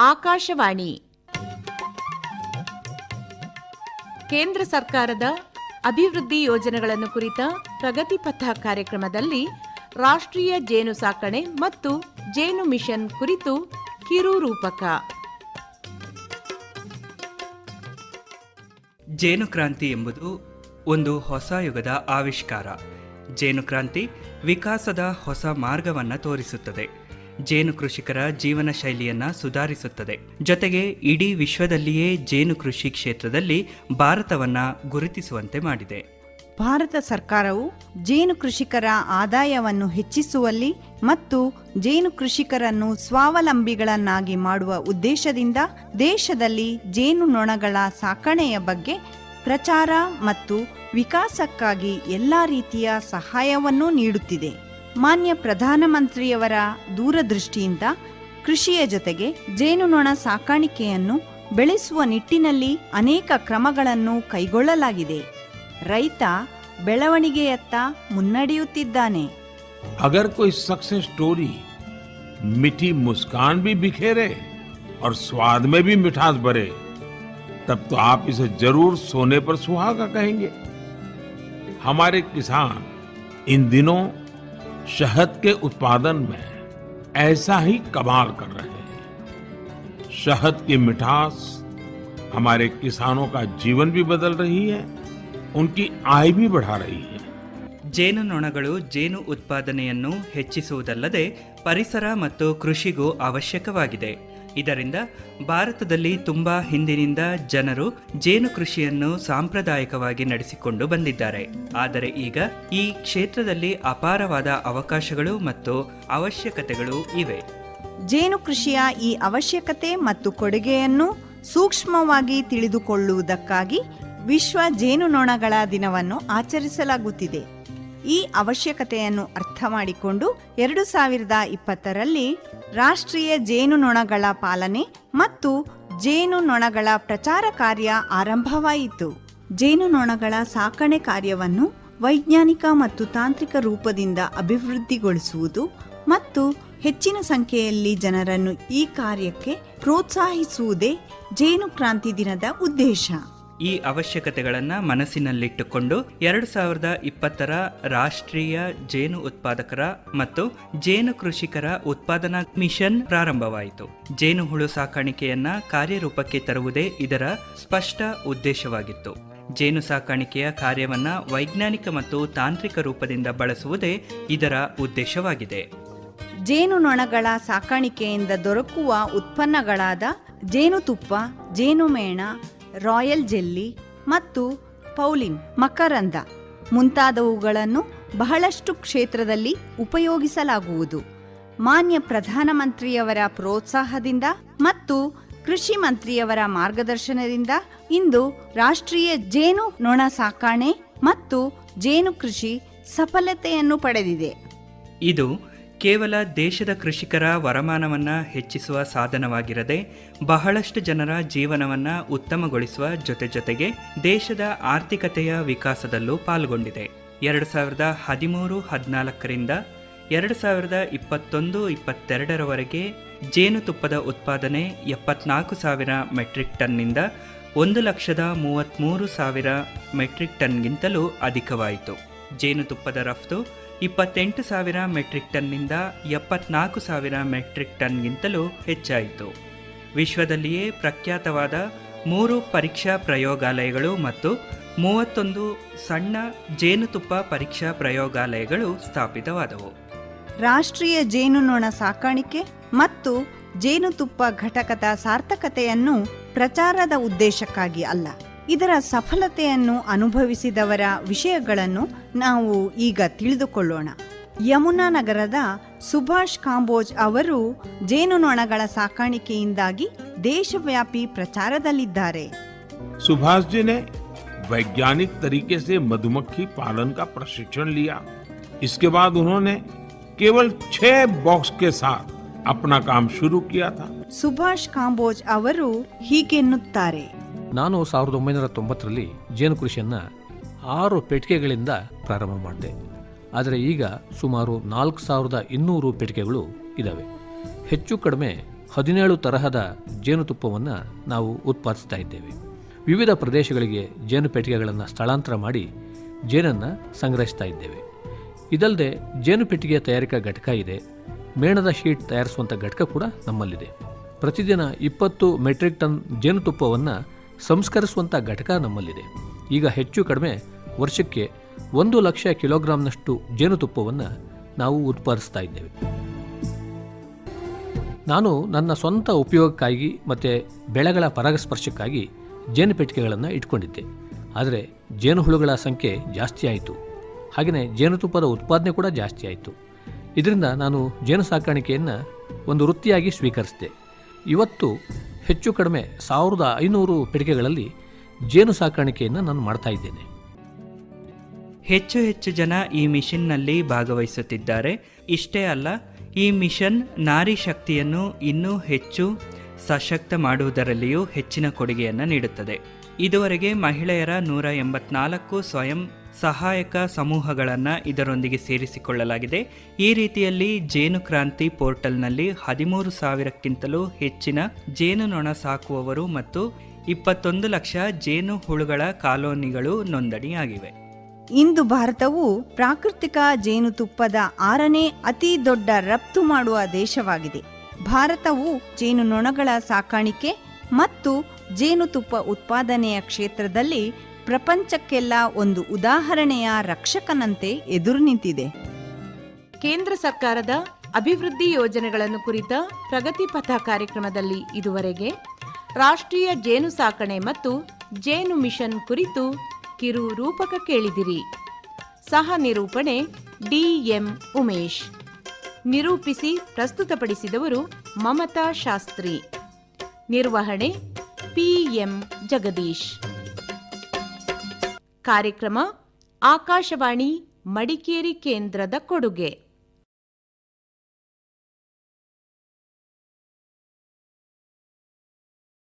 ಆಕಾಶವಾಣಿ. ಕೇಂದ್ರ ಸರ್ಕಾರದ ಅಭಿವೃದ್ಧಿ ಯೋಜನೆಗಳನ್ನು ಕುರಿತ ಪ್ರಗತಿ ಪಥ ಕಾರ್ಯಕ್ರಮದಲ್ಲಿ ರಾಷ್ಟ್ರೀಯ ಜೇನು ಸಾಕಣೆ ಮತ್ತು ಜೇನು ಮಿಷನ್ ಕುರಿತು ಕಿರು ರೂಪಕ. ಜೇನು ಕ್ರಾಂತಿ ಎಂಬುದು ಒಂದು ಹೊಸ ಯುಗದ ಆವಿಷ್ಕಾರ. ಜೇನು ಕ್ರಾಂತಿ ವಿಕಾಸದ ಹೊಸ ಮಾರ್ಗವನ್ನು ತೋರಿಸುತ್ತದೆ. ಜೇನು ಕೃಷಿಕರ ಜೀವನ ಶೈಲಿಯನ್ನು ಸುಧಾರಿಸುತ್ತದೆ. ಜೊತೆಗೆ ಇಡೀ ವಿಶ್ವದಲ್ಲಿಯೇ ಜೇನು ಕೃಷಿ ಕ್ಷೇತ್ರದಲ್ಲಿ ಭಾರತವನ್ನು ಗುರುತಿಸುವಂತೆ ಮಾಡಿದೆ. ಭಾರತ ಸರ್ಕಾರವು ಜೇನು ಕೃಷಿಕರ ಆದಾಯವನ್ನು ಹೆಚ್ಚಿಸುವಲ್ಲಿ ಮತ್ತು ಜೇನು ಕೃಷಿಕರನ್ನು ಸ್ವಾವಲಂಬಿಗಳನ್ನಾಗಿ ಮಾಡುವ ಉದ್ದೇಶದಿಂದ ದೇಶದಲ್ಲಿ ಜೇನು ನೊಣಗಳ ಸಾಕಣೆಯ ಬಗ್ಗೆ ಪ್ರಚಾರ ಮತ್ತು ವಿಕಾಸಕ್ಕಾಗಿ ಎಲ್ಲ ರೀತಿಯ ಸಹಾಯವನ್ನು ನೀಡುತ್ತಿದೆ. ಮಾನ್ಯ ಪ್ರಧಾನಮಂತ್ರಿಯವರ ದೂರದೃಷ್ಟಿಯಿಂದ ಕೃಷಿಯ ಜೊತೆಗೆ ಜೇನುನೊಣ ಸಾಕಾಣಿಕೆಯನ್ನು ಬೆಳೆಸುವ ನಿಟ್ಟಿನಲ್ಲಿ ಅನೇಕ ಕ್ರಮಗಳನ್ನು ಕೈಗೊಳ್ಳಲಾಗಿದೆ ರೈತ ಬೆಳವಣಿಗೆಯತ್ತ ಮುನ್ನಡೆಯುತ್ತಿದ್ದಾನೆ अगर कोई सक्सेस स्टोरी मीठी मुस्कान भी बिखेरे और स्वाद में भी मिठास भरे तब तो आप इसे जरूर सोने पर सुहागा कहेंगे हमारे किसान इन दिनों शहद के उत्पादन में ऐसा ही कमाल कर रहे हैं शहद की मिठास हमारे किसानों का जीवन भी बदल रही है उनकी आय भी बढ़ा रही है ಜೇನುನೊಣಗಳು ಜೇನು ಉತ್ಪಾದನೆಯನ್ನು ಹೆಚ್ಚಿಸುವುದಲ್ಲದೆ ಪರಿಸರ ಮತ್ತು ಕೃಷಿಗೂ ಅವಶ್ಯಕವಾಗಿದೆ ಇದರಿಂದ ಭಾರತದಲ್ಲಿ ತುಂಬಾ ಹಿಂದಿನಿಂದ ಜನರು ಜೇನು ಕೃಷಿಯನ್ನು ಸಾಂಪ್ರದಾಯಿಕವಾಗಿ ನಡೆಸಿಕೊಂಡು ಬಂದಿದ್ದಾರೆ. ಆದರೆ ಈಗ ಈ ಕ್ಷೇತ್ರದಲ್ಲಿ ಅಪಾರವಾದ ಅವಕಾಶಗಳು ಮತ್ತು ಅವಶ್ಯಕತೆಗಳು ಇವೆ. ಜೇನು ಕೃಷಿಯ ಈ ಅವಶ್ಯಕತೆ ಮತ್ತು ಕೊಡುಗೆಯನ್ನು ಸೂಕ್ಷ್ಮವಾಗಿ ತಿಳಿದುಕೊಳ್ಳುವುದಕ್ಕಾಗಿ ವಿಶ್ವ ಜೇನುನೊಣಗಳ ದಿನವನ್ನು ಆಚರಿಸಲಾಗುತ್ತಿದೆ. ಈ ಅವಶ್ಯಕತೆಯನ್ನು ಅರ್ಥ ಮಾಡಿಕೊಂಡು ಎರಡು ಸಾವಿರದ ಇಪ್ಪತ್ತರಲ್ಲಿ ರಾಷ್ಟ್ರೀಯ ಜೇನುನೊಣಗಳ ಪಾಲನೆ ಮತ್ತು ಜೇನುನೊಣಗಳ ಪ್ರಚಾರ ಕಾರ್ಯ ಆರಂಭವಾಯಿತು. ಜೇನುನೊಣಗಳ ಸಾಕಣೆ ಕಾರ್ಯವನ್ನು ವೈಜ್ಞಾನಿಕ ಮತ್ತು ತಾಂತ್ರಿಕ ರೂಪದಿಂದ ಅಭಿವೃದ್ಧಿಗೊಳಿಸುವುದು ಮತ್ತು ಹೆಚ್ಚಿನ ಸಂಖ್ಯೆಯಲ್ಲಿ ಜನರನ್ನು ಈ ಕಾರ್ಯಕ್ಕೆ ಪ್ರೋತ್ಸಾಹಿಸುವುದೇ ಜೇನು ಕ್ರಾಂತಿ ದಿನದ ಉದ್ದೇಶ. ಈ ಅವಶ್ಯಕತೆಗಳನ್ನು ಮನಸ್ಸಿನಲ್ಲಿಟ್ಟುಕೊಂಡು ಎರಡು ಸಾವಿರದ ಇಪ್ಪತ್ತರ ರಾಷ್ಟ್ರೀಯ ಜೇನು ಉತ್ಪಾದಕರ ಮತ್ತು ಜೇನು ಕೃಷಿಕರ ಉತ್ಪಾದನಾ ಮಿಷನ್ ಪ್ರಾರಂಭವಾಯಿತು. ಜೇನು ಹುಳು ಸಾಕಾಣಿಕೆಯನ್ನ ಕಾರ್ಯರೂಪಕ್ಕೆ ತರುವುದೇ ಇದರ ಸ್ಪಷ್ಟ ಉದ್ದೇಶವಾಗಿತ್ತು. ಜೇನು ಸಾಕಾಣಿಕೆಯ ಕಾರ್ಯವನ್ನ ವೈಜ್ಞಾನಿಕ ಮತ್ತು ತಾಂತ್ರಿಕ ರೂಪದಿಂದ ಬಳಸುವುದೇ ಇದರ ಉದ್ದೇಶವಾಗಿದೆ. ಜೇನುನೊಣಗಳ ಸಾಕಾಣಿಕೆಯಿಂದ ದೊರಕುವ ಉತ್ಪನ್ನಗಳಾದ ಜೇನುತುಪ್ಪ, ಜೇನುಮೇಣ ರಾಯಲ್ ಜೆಲ್ಲಿ ಮತ್ತು ಪೌಲಿನ್ ಮಕರಂದ ಮುಂತಾದವುಗಳನ್ನು ಬಹಳಷ್ಟು ಕ್ಷೇತ್ರದಲ್ಲಿ ಉಪಯೋಗಿಸಲಾಗುವುದು. ಮಾನ್ಯ ಪ್ರಧಾನಮಂತ್ರಿಯವರ ಪ್ರೋತ್ಸಾಹದಿಂದ ಮತ್ತು ಕೃಷಿ ಮಂತ್ರಿಯವರ ಮಾರ್ಗದರ್ಶನದಿಂದ ಇಂದು ರಾಷ್ಟ್ರೀಯ ಜೇನು ನೊಣ ಸಾಕಾಣೆ ಮತ್ತು ಜೇನು ಕೃಷಿ ಸಫಲತೆಯನ್ನು ಪಡೆದಿದೆ. ಇದು ಕೇವಲ ದೇಶದ ಕೃಷಿಕರ ವರಮಾನವನ್ನು ಹೆಚ್ಚಿಸುವ ಸಾಧನವಾಗಿರದೆ ಬಹಳಷ್ಟು ಜನರ ಜೀವನವನ್ನು ಉತ್ತಮಗೊಳಿಸುವ ಜೊತೆ ಜೊತೆಗೆ ದೇಶದ ಆರ್ಥಿಕತೆಯ ವಿಕಾಸದಲ್ಲೂ ಪಾಲ್ಗೊಂಡಿದೆ. ಎರಡು ಸಾವಿರದ ಹದಿಮೂರು ಹದಿನಾಲ್ಕರಿಂದ ಎರಡು ಸಾವಿರದ ಇಪ್ಪತ್ತೊಂದು ಇಪ್ಪತ್ತೆರಡರವರೆಗೆ ಜೇನುತುಪ್ಪದ ಉತ್ಪಾದನೆ ಎಪ್ಪತ್ನಾಲ್ಕು ಸಾವಿರ ಮೆಟ್ರಿಕ್ ಟನ್ನಿಂದ ಒಂದು ಲಕ್ಷದ ಮೂವತ್ತ್ಮೂರು ಸಾವಿರ ಮೆಟ್ರಿಕ್ ಟನ್ಗಿಂತಲೂ ಅಧಿಕವಾಯಿತು. ಜೇನುತುಪ್ಪದ ರಫ್ತು ಇಪ್ಪತ್ತೆಂಟು ಸಾವಿರ ಮೆಟ್ರಿಕ್ ಟನ್ನಿಂದ ಎಪ್ಪತ್ನಾಲ್ಕು ಸಾವಿರ ಮೆಟ್ರಿಕ್ ಟನ್ಗಿಂತಲೂ ಹೆಚ್ಚಾಯಿತು. ವಿಶ್ವದಲ್ಲಿಯೇ ಪ್ರಖ್ಯಾತವಾದ ಮೂರು ಪರೀಕ್ಷಾ ಪ್ರಯೋಗಾಲಯಗಳು ಮತ್ತು ಮೂವತ್ತೊಂದು ಸಣ್ಣ ಜೇನುತುಪ್ಪ ಪರೀಕ್ಷಾ ಪ್ರಯೋಗಾಲಯಗಳು ಸ್ಥಾಪಿತವಾದವು. ರಾಷ್ಟ್ರೀಯ ಜೇನುನೊಣ ಸಾಕಾಣಿಕೆ ಮತ್ತು ಜೇನುತುಪ್ಪ ಘಟಕದ ಸಾರ್ಥಕತೆಯನ್ನು ಪ್ರಚಾರದ ಉದ್ದೇಶಕ್ಕಾಗಿ ಅಲ್ಲ ಇದರ ಸಫಲತೆಯನ್ನು ಅನುಭವಿಸಿದವರ ವಿಷಯಗಳನ್ನು ನಾವು ಈಗ ತಿಳಿದುಕೊಳ್ಳೋಣ ಯಮುನಾ ನಗರದ ಸುಭಾಷ್ ಕಾಂಬೋಜ್ ಅವರು ಜೇನುನೊಣಗಳ ಸಾಕಾಣಿಕೆಯಿಂದಾಗಿ ದೇಶವ್ಯಾಪಿ ಪ್ರಚಾರದಲ್ಲಿದ್ದಾರೆ सुभाष जी ने वैज्ञानिक तरीके से मधुमक्खी पालन का प्रशिक्षण लिया इसके बाद उन्होंने केवल छह बॉक्स के साथ अपना काम शुरू किया था ಸುಭಾಷ್ ಕಾಂಬೋಜ್ ಅವರು ಹೀಗೆನ್ನುತ್ತಾರೆ ನಾನು ಸಾವಿರದ ಒಂಬೈನೂರ ತೊಂಬತ್ತರಲ್ಲಿ ಜೇನು ಕೃಷಿಯನ್ನು ಆರು ಪೆಟ್ಟಿಗೆಗಳಿಂದ ಪ್ರಾರಂಭ ಮಾಡಿದೆ. ಆದರೆ ಈಗ ಸುಮಾರು ನಾಲ್ಕು ಸಾವಿರದ ಇನ್ನೂರು ಪೆಟ್ಟಿಗೆಗಳು ಇದ್ದಾವೆ ಹೆಚ್ಚು ಕಡಿಮೆ ಹದಿನೇಳು ತರಹದ ಜೇನುತುಪ್ಪವನ್ನು ನಾವು ಉತ್ಪಾದಿಸ್ತಾ ಇದ್ದೇವೆ. ವಿವಿಧ ಪ್ರದೇಶಗಳಿಗೆ ಜೇನು ಪೆಟ್ಟಿಗೆಗಳನ್ನು ಸ್ಥಳಾಂತರ ಮಾಡಿ ಜೇನನ್ನು ಸಂಗ್ರಹಿಸ್ತಾ ಇದ್ದೇವೆ. ಇದಲ್ಲದೆ ಜೇನು ಪೆಟ್ಟಿಗೆಯ ತಯಾರಿಕಾ ಘಟಕ ಇದೆ. ಮೇಣದ ಶೀಟ್ ತಯಾರಿಸುವಂಥ ಘಟಕ ಕೂಡ ನಮ್ಮಲ್ಲಿದೆ. ಪ್ರತಿದಿನ ಇಪ್ಪತ್ತು ಮೆಟ್ರಿಕ್ ಟನ್ ಜೇನುತುಪ್ಪವನ್ನು ಸಂಸ್ಕರಿಸುವಂಥ ಘಟಕ ನಮ್ಮಲ್ಲಿದೆ. ಈಗ ಹೆಚ್ಚು ಕಡಿಮೆ ವರ್ಷಕ್ಕೆ ಒಂದು ಲಕ್ಷ ಕಿಲೋಗ್ರಾಂನಷ್ಟು ಜೇನುತುಪ್ಪವನ್ನು ನಾವು ಉತ್ಪಾದಿಸ್ತಾ ಇದ್ದೇವೆ. ನಾನು ನನ್ನ ಸ್ವಂತ ಉಪಯೋಗಕ್ಕಾಗಿ ಮತ್ತು ಬೆಳೆಗಳ ಪರಾಗಸ್ಪರ್ಶಕ್ಕಾಗಿ ಜೇನು ಪೆಟ್ಟಿಗೆಗಳನ್ನು ಇಟ್ಕೊಂಡಿದ್ದೆ. ಆದರೆ ಜೇನುಹುಳುಗಳ ಸಂಖ್ಯೆ ಜಾಸ್ತಿ ಆಯಿತು. ಹಾಗೆಯೇ ಜೇನುತುಪ್ಪದ ಉತ್ಪಾದನೆ ಕೂಡ ಜಾಸ್ತಿ ಆಯಿತು. ಇದರಿಂದ ನಾನು ಜೇನು ಸಾಕಾಣಿಕೆಯನ್ನು ಒಂದು ವೃತ್ತಿಯಾಗಿ ಸ್ವೀಕರಿಸಿದೆ. ಇವತ್ತು ಹೆಚ್ಚು ಕಡಿಮೆ ಸಾವಿರದ ಐನೂರು ಪೆಟ್ಟಿಗೆಗಳಲ್ಲಿ ಜೇನು ಸಾಕಾಣಿಕೆಯನ್ನು ನಾನು ಮಾಡ್ತಾ ಇದ್ದೇನೆ. ಹೆಚ್ಚು ಹೆಚ್ಚು ಜನ ಈ ಮಿಷನ್ನಲ್ಲಿ ಭಾಗವಹಿಸುತ್ತಿದ್ದಾರೆ. ಇಷ್ಟೇ ಅಲ್ಲ, ಈ ಮಿಷನ್ ನಾರಿ ಶಕ್ತಿಯನ್ನು ಇನ್ನೂ ಹೆಚ್ಚು ಸಶಕ್ತ ಮಾಡುವುದರಲ್ಲಿಯೂ ಹೆಚ್ಚಿನ ಕೊಡುಗೆಯನ್ನು ನೀಡುತ್ತದೆ. ಇದುವರೆಗೆ ಮಹಿಳೆಯರ ನೂರ ಎಂಬತ್ನಾಲ್ಕು ಸ್ವಯಂ ಸಹಾಯಕ ಸಮೂಹಗಳನ್ನು ಇದರೊಂದಿಗೆ ಸೇರಿಸಿಕೊಳ್ಳಲಾಗಿದೆ. ಈ ರೀತಿಯಲ್ಲಿ ಜೇನು ಕ್ರಾಂತಿ ಪೋರ್ಟಲ್ನಲ್ಲಿ ಹದಿಮೂರು ಸಾವಿರಕ್ಕಿಂತಲೂ ಹೆಚ್ಚಿನ ಜೇನುನೊಣ ಸಾಕುವವರು ಮತ್ತು ಇಪ್ಪತ್ತೊಂದು ಲಕ್ಷ ಜೇನು ಹುಳುಗಳ ಕಾಲೋನಿಗಳು ನೋಂದಣಿಯಾಗಿವೆ. ಇಂದು ಭಾರತವು ಪ್ರಾಕೃತಿಕ ಜೇನುತುಪ್ಪದ ಆರನೇ ಅತಿ ದೊಡ್ಡ ರಫ್ತು ಮಾಡುವ ದೇಶವಾಗಿದೆ. ಭಾರತವು ಜೇನುನೊಣಗಳ ಸಾಕಾಣಿಕೆ ಮತ್ತು ಜೇನುತುಪ್ಪ ಉತ್ಪಾದನೆಯ ಕ್ಷೇತ್ರದಲ್ಲಿ ಪ್ರಪಂಚಕ್ಕೆಲ್ಲ ಒಂದು ಉದಾಹರಣೆಯ ರಕ್ಷಕನಂತೆ ಎದುರು ನಿಂತಿದೆ. ಕೇಂದ್ರ ಸರ್ಕಾರದ ಅಭಿವೃದ್ಧಿ ಯೋಜನೆಗಳನ್ನು ಕುರಿತ ಪ್ರಗತಿ ಪಥ ಕಾರ್ಯಕ್ರಮದಲ್ಲಿ ಇದುವರೆಗೆ ರಾಷ್ಟ್ರೀಯ ಜೇನು ಸಾಕಣೆ ಮತ್ತು ಜೇನು ಮಿಷನ್ ಕುರಿತು ಕಿರು ರೂಪಕ ಕೇಳಿದಿರಿ. ಸಹ ನಿರೂಪಣೆ ಡಿಎಂ ಉಮೇಶ್. ನಿರೂಪಿಸಿ ಪ್ರಸ್ತುತಪಡಿಸಿದವರು ಮಮತಾ ಶಾಸ್ತ್ರಿ. ನಿರ್ವಹಣೆ ಪಿಎಂ ಜಗದೀಶ್. ಕಾರ್ಯಕ್ರಮ ಆಕಾಶವಾಣಿ ಮಡಿಕೇರಿ ಕೇಂದ್ರದ ಕೊಡುಗೆ.